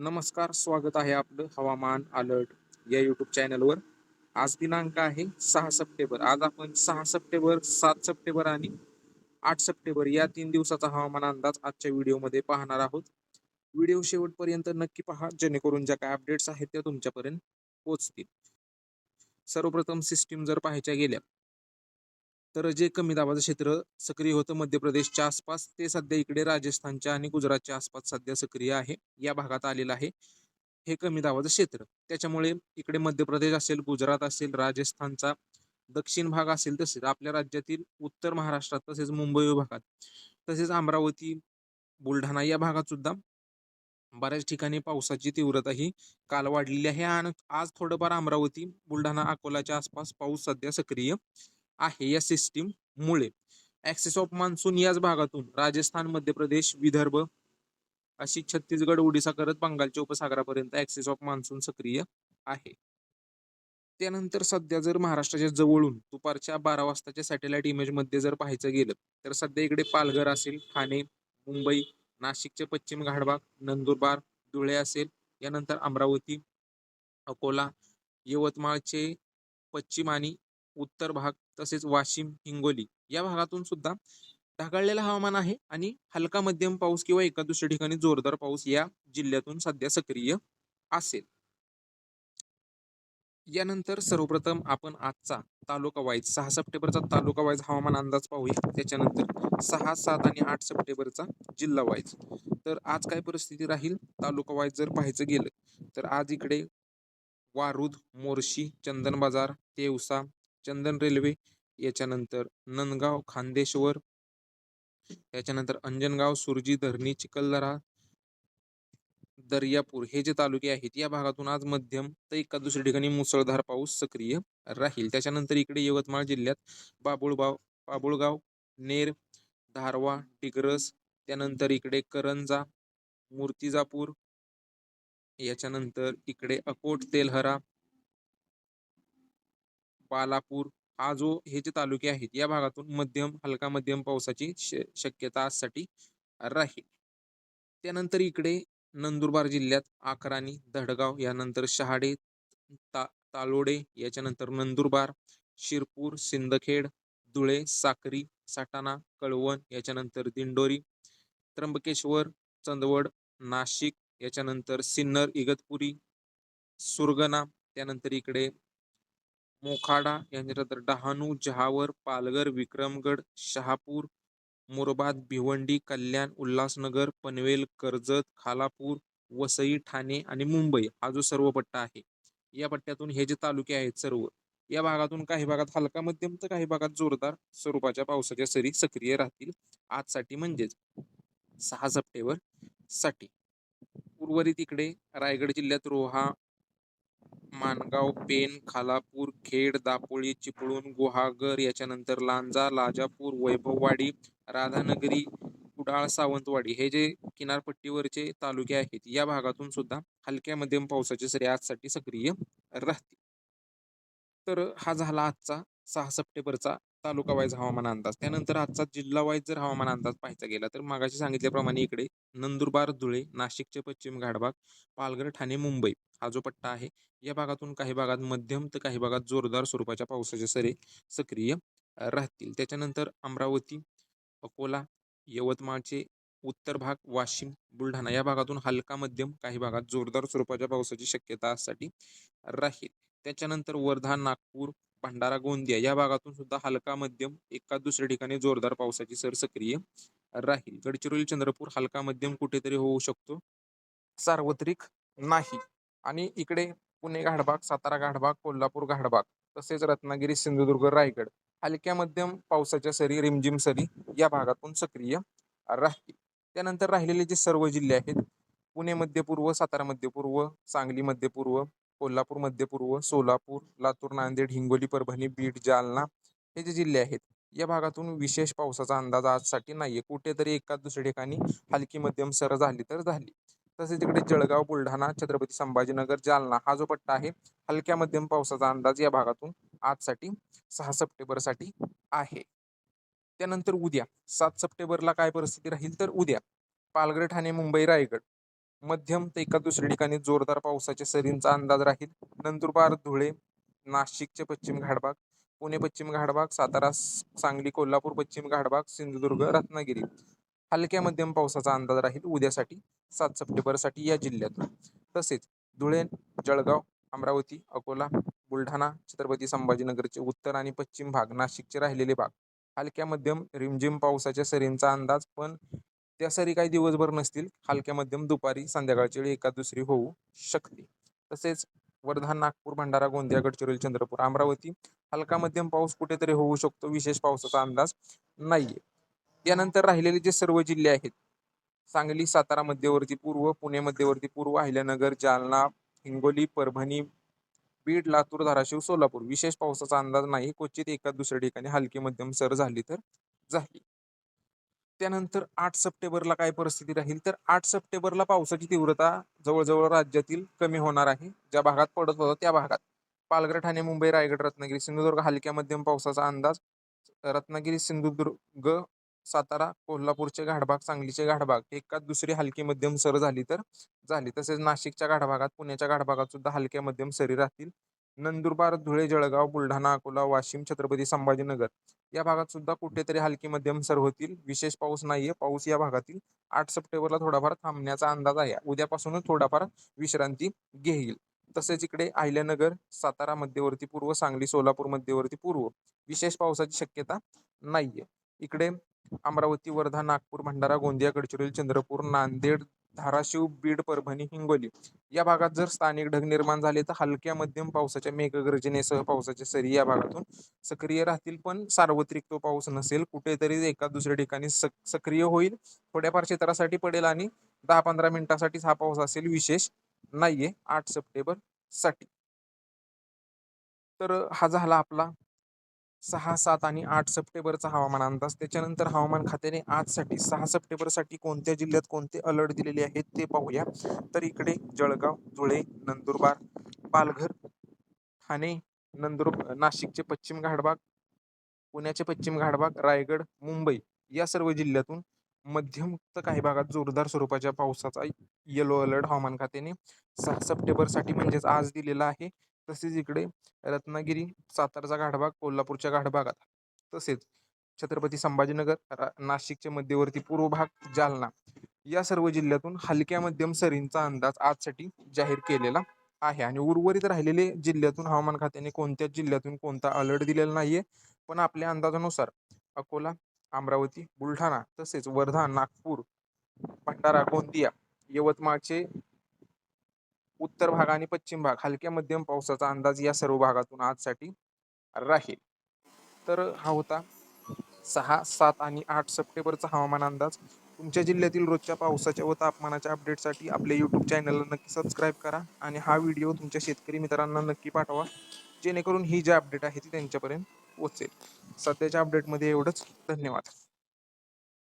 नमस्कार स्वागत आहे आपलं हवामान अलर्ट या युट्यूब चॅनलवर. आज दिनांक आहे सहा सप्टेंबर. आज आपण सहा सप्टेंबर सात सप्टेंबर आणि आठ सप्टेंबर या तीन दिवसाचा हवामान अंदाज आजच्या व्हिडिओमध्ये पाहणार आहोत. व्हिडिओ शेवटपर्यंत नक्की पहा जेणेकरून ज्या काय अपडेट्स आहेत त्या तुमच्यापर्यंत पोहोचतील. सर्वप्रथम सिस्टीम जर पाहायच्या गेल्या तर जे कमी दाबाचं क्षेत्र सक्रिय होतं मध्य प्रदेशच्या आसपास ते सध्या इकडे राजस्थानच्या आणि गुजरातच्या आसपास सध्या सक्रिय आहे. या भागात आलेलं आहे हे कमी दाबाचं क्षेत्र. त्याच्यामुळे इकडे मध्य प्रदेश असेल गुजरात असेल राजस्थानचा दक्षिण भाग असेल तसेच आपल्या राज्यातील उत्तर महाराष्ट्रात तसेच मुंबई विभागात तसेच अमरावती बुलढाणा या भागात सुद्धा बऱ्याच ठिकाणी पावसाची तीव्रता ही काल वाढलेली आहे. आणि आज थोडंफार अमरावती बुलढाणा अकोलाच्या आसपास पाऊस सध्या सक्रिय आहे या सिस्टीम मुळे. ऍक्सेस ऑफ मान्सून याच भागातून राजस्थान मध्य प्रदेश विदर्भ अशी छत्तीसगड ओडिसा करत बंगालच्या उपसागरापर्यंत ऍक्सेस ऑफ मान्सून सक्रिय आहे. त्यानंतर सध्या जर महाराष्ट्राच्या जवळून दुपारच्या बारा वाजताच्या सॅटेलाइट इमेजमध्ये जर पाहायचं गेलं तर सध्या इकडे पालघर असेल ठाणे मुंबई नाशिकचे पश्चिम घाटबाग नंदुरबार धुळे असेल यानंतर अमरावती अकोला यवतमाळचे पश्चिम आणि उत्तर भाग तसेच वाशिम हिंगोली या भागातून सुद्धा ढगाळलेलं हवामान आहे आणि हलका मध्यम पाऊस किंवा एका दुसऱ्या ठिकाणी जोरदार पाऊस या जिल्ह्यातून सध्या सक्रिय असेल. यानंतर सर्वप्रथम आपण आजचा तालुका वाईज सहा सप्टेंबरचा तालुका वाईज हवामान अंदाज पाहूया. त्याच्यानंतर सहा सात आणि आठ सप्टेंबरचा जिल्हा वाईज. तर आज काय परिस्थिती राहील? तालुका वाईज जर पाहायचं गेलं तर आज इकडे वारूद मोर्शी चंदन बाजार तेवसा चंदन रेल्वे याच्यानंतर नंदगाव खांदेश्वर याच्यानंतर अंजनगाव सुरजी धरणी चिखलदरा दर्यापूर हे जे तालुके आहेत या भागातून आज मध्यम तर एका दुसऱ्या ठिकाणी मुसळधार पाऊस सक्रिय राहील. त्याच्यानंतर इकडे यवतमाळ जिल्ह्यात बाबुळगाव बाबुळगाव नेर धारवा डिग्रस त्यानंतर इकडे करंजा मूर्तिजापूर याच्यानंतर इकडे अकोट तेलहरा बालापूर हा जो हे जे तालुके आहेत या भागातून मध्यम हलका मध्यम पावसाची शक्यता आजसाठी राहील. त्यानंतर इकडे नंदुरबार जिल्ह्यात आकराणी धडगाव यानंतर शहाडे ता तालोडे याच्यानंतर नंदुरबार शिरपूर सिंदखेड धुळे साक्री साटाणा कळवण याच्यानंतर दिंडोरी त्र्यंबकेश्वर चंदवड नाशिक याच्यानंतर सिन्नर इगतपुरी सुरगणा त्यानंतर इकडे मोखाडा याच्यानंतर डहाणू जहावर पालघर विक्रमगड शहापूर मुरबाद भिवंडी कल्याण उल्हासनगर पनवेल कर्जत खालापूर वसई ठाणे आणि मुंबई हा जो सर्व पट्टा आहे या पट्ट्यातून हे जे तालुके आहेत सर्व या भागातून काही भागात हलका मध्यम तर काही भागात जोरदार स्वरूपाच्या पावसाच्या सरी सक्रिय राहतील. आजसाठी म्हणजेच सहा सप्टेंबरसाठी उर्वरित इकडे रायगड जिल्ह्यात रोहा माणगाव पेण खालापूर खेड दापोळी चिपळूण गुहागर याच्यानंतर लांजा लाजापूर वैभववाडी राधानगरी कुडाळ सावंतवाडी हे जे किनारपट्टीवरचे तालुके आहेत या भागातून सुद्धा हलक्या मध्यम पावसाचे सरी आजसाठी सक्रिय राहतील. तर हा झाला आजचा सहा सप्टेंबरचा तालुका वाईज हवामान अंदाज. त्यानंतर आजचा जिल्हा वाईज जर हवामान अंदाज पाहायचा गेला तर मागाशी सांगितल्याप्रमाणे इकडे नंदुरबार धुळे नाशिकचे पश्चिम घाटभाग पालघर ठाणे मुंबई हा जो पट्टा आहे या भागातून काही भागात मध्यम तर काही भागात जोरदार स्वरूपाच्या पावसाचे सरे सक्रिय राहतील. त्याच्यानंतर अमरावती अकोला यवतमाळचे उत्तर भाग वाशिम बुलढाणा या भागातून हलका मध्यम काही भागात जोरदार स्वरूपाच्या पावसाची शक्यता राहील. त्याच्यानंतर वर्धा नागपूर भंडारा गोंदिया या भागातून सुद्धा हलका मध्यम एका दुसऱ्या ठिकाणी जोरदार पावसाची सर सक्रिय राहील. गडचिरोली चंद्रपूर हलका मध्यम कुठेतरी होऊ शकतो. सार्वत्रिक नाही. आणि इकडे पुणे घाटभाग सातारा घाटबाग कोल्हापूर घाडभाग तसेच रत्नागिरी सिंधुदुर्ग रायगड हलक्या मध्यम पावसाच्या सरी रिमझिम सरी या भागातून सक्रिय राहतील त्यानंतर राहिलेले जे सर्व जिल्हे आहेत पुणे मध्यपूर्व सातारा मध्यपूर्व सांगली मध्यपूर्व कोल्हापूर मध्यपूर्व सोलापूर लातूर नांदेड हिंगोली परभणी बीड जालना हे जे जिल्हे आहेत या भागातून विशेष पावसाचा अंदाज आजसाठी नाहीये. कुठेतरी एका दुसऱ्या ठिकाणी हलकी मध्यम सर झाली तर झाली. तसेच तिकडे जळगाव बुलढाणा छत्रपती संभाजीनगर जालना हा जो पट्टा आहे हलक्या मध्यम पावसाचा अंदाज या भागातून आजसाठी सहा सप्टेंबरसाठी आहे. त्यानंतर उद्या सात सप्टेंबरला काय परिस्थिती राहील तर उद्या पालघर ठाणे मुंबई रायगड मध्यम ते एका दुसऱ्या ठिकाणी जोरदार पावसाच्या सरींचा अंदाज राहील. नंदुरबार धुळे नाशिकचे पश्चिम घाटभाग पुणे पश्चिम घाटभाग सातारा सांगली कोल्हापूर पश्चिम घाटभाग सिंधुदुर्ग रत्नागिरी. हलक्या मध्यम पावसाचा अंदाज राहील उद्यासाठी सात सप्टेंबरसाठी या जिल्ह्यातून तसेच धुळे जळगाव अमरावती अकोला बुलढाणा छत्रपती संभाजीनगरचे उत्तर आणि पश्चिम भाग नाशिकचे राहिलेले भाग. हलक्या मध्यम रिमझिम पावसाच्या सरींचा अंदाज पण त्या सरी काही दिवसभर नसतील. हलक्या मध्यम दुपारी संध्याकाळच्या वेळी एका दुसरी होऊ शकते. तसेच वर्धा नागपूर भंडारा गोंदिया गडचिरोली चंद्रपूर अमरावती हलका मध्यम पाऊस कुठेतरी होऊ शकतो. विशेष पावसाचा अंदाज नाहीये. त्यानंतर राहिलेले जे सर्व जिल्हे आहेत सांगली सातारा मध्यवर्ती पूर्व पुणे मध्यवर्ती पूर्व अहिल्यानगर जालना हिंगोली परभणी बीड लातूर धाराशिव सोलापूर. विशेष पावसाचा अंदाज नाही. क्वचित एका दुसऱ्या ठिकाणी हलकी मध्यम सर झाली तर झाली. त्यानंतर आठ सप्टेंबरला काय परिस्थिती राहील? तर आठ सप्टेंबरला पावसाची तीव्रता जवळजवळ राज्यातील कमी होणार आहे. ज्या भागात पडत होता त्या भागात. पालघर ठाणे मुंबई रायगड रत्नागिरी सिंधुदुर्ग हलक्या मध्यम पावसाचा अंदाज. रत्नागिरी सिंधुदुर्ग सातारा कोल्हापूरचे घाटभाग सांगलीचे घाटभाग एकाच दुसरी हलकी मध्यम सर झाली तर झाली. तसेच नाशिकच्या घाटभागात पुण्याच्या घाटभागात सुद्धा हलक्या मध्यम सरी राहतील. नंदुरबार धुळे जळगाव बुलढाणा अकोला वाशिम छत्रपती संभाजीनगर या भागात सुद्धा कुठेतरी हलकी मध्यम सर होतील. विशेष पाऊस नाहीये. पाऊस या भागातील आठ सप्टेंबरला थोडाफार थांबण्याचा अंदाज आहे. उद्यापासूनच थोडाफार विश्रांती घेईल. तसेच इकडे अहिल्यानगर सातारा मध्यवर्ती पूर्व सांगली सोलापूर मध्यवर्ती पूर्व विशेष पावसाची शक्यता नाहीये. इकडे अमरावती वर्धा नागपूर भंडारा गोंदिया गडचिरोली चंद्रपूर नांदेड धाराशिव बीड परभणी हिंगोली. या भागात जर स्थानिक ढग निर्माण झाले तर हलक्या मध्यम पावसाच्या मेघगर्जनेसह पावसाच्या सरी या भागातून सक्रिय राहतील. पण सार्वत्रिक तो पाऊस नसेल कुठेतरी एका दुसऱ्या ठिकाणी सक्रिय होईल. थोड्याफार क्षेत्रासाठी पडेल आणि दहा पंधरा मिनिटासाठीच हा पाऊस असेल विशेष नाहीये. आठ सप्टेंबरसाठी तर हा झाला आपला सहा सात आणि आठ सप्टेंबरचा हवामान अंदाज. त्याच्यानंतर हवामान खात्याने आजसाठी सहा सप्टेंबरसाठी कोणत्या जिल्ह्यात कोणते अलर्ट दिलेले आहेत ते पाहूया. तर इकडे जळगाव धुळे नंदुरबार पालघर ठाणे नंदुर नाशिकचे पश्चिम घाटबाग पुण्याचे पश्चिम घाटबाग रायगड मुंबई या सर्व जिल्ह्यातून मध्यम तर काही भागात जोरदार स्वरूपाच्या पावसाचा येलो अलर्ट हवामान खात्याने सहा सप्टेंबरसाठी म्हणजेच आज दिलेला आहे. तसेच इकडे रत्नागिरी सातारचा घाटभाग कोल्हापूरच्या घाटभागात. तसेच छत्रपती संभाजीनगर रा- मध्यवर्ती पूर्व भाग जालना या सर्व जिल्ह्यातून हलक्या मध्यम सरींचा अंदाज आजसाठी जाहीर केलेला आहे. आणि उर्वरित राहिलेले जिल्ह्यातून हवामान खात्याने कोणत्याच जिल्ह्यातून कोणता अलर्ट दिलेला नाहीये. पण आपल्या अंदाजानुसार अकोला अमरावती बुलढाणा तसेच वर्धा नागपूर भंडारा गोंदिया यवतमाळचे उत्तर भाग आणि पश्चिम भाग हलक्या मध्यम पावसाचा अंदाज या सर्व भागातून आजसाठी राहील. तर हा होता सहा सात आणि आठ सप्टेंबरचा हवामान अंदाज. तुमच्या जिल्ह्यातील रोजच्या पावसाच्या व तापमानाच्या अपडेटसाठी आपल्या यूट्यूब चॅनलला नक्की सबस्क्राईब करा आणि हा व्हिडिओ तुमच्या शेतकरी मित्रांना नक्की पाठवा. जेणेकरून ही जी अपडेट आहे ती त्यांच्यापर्यंत पोहोचेल. सध्याच्या अपडेटमध्ये एवढंच. धन्यवाद.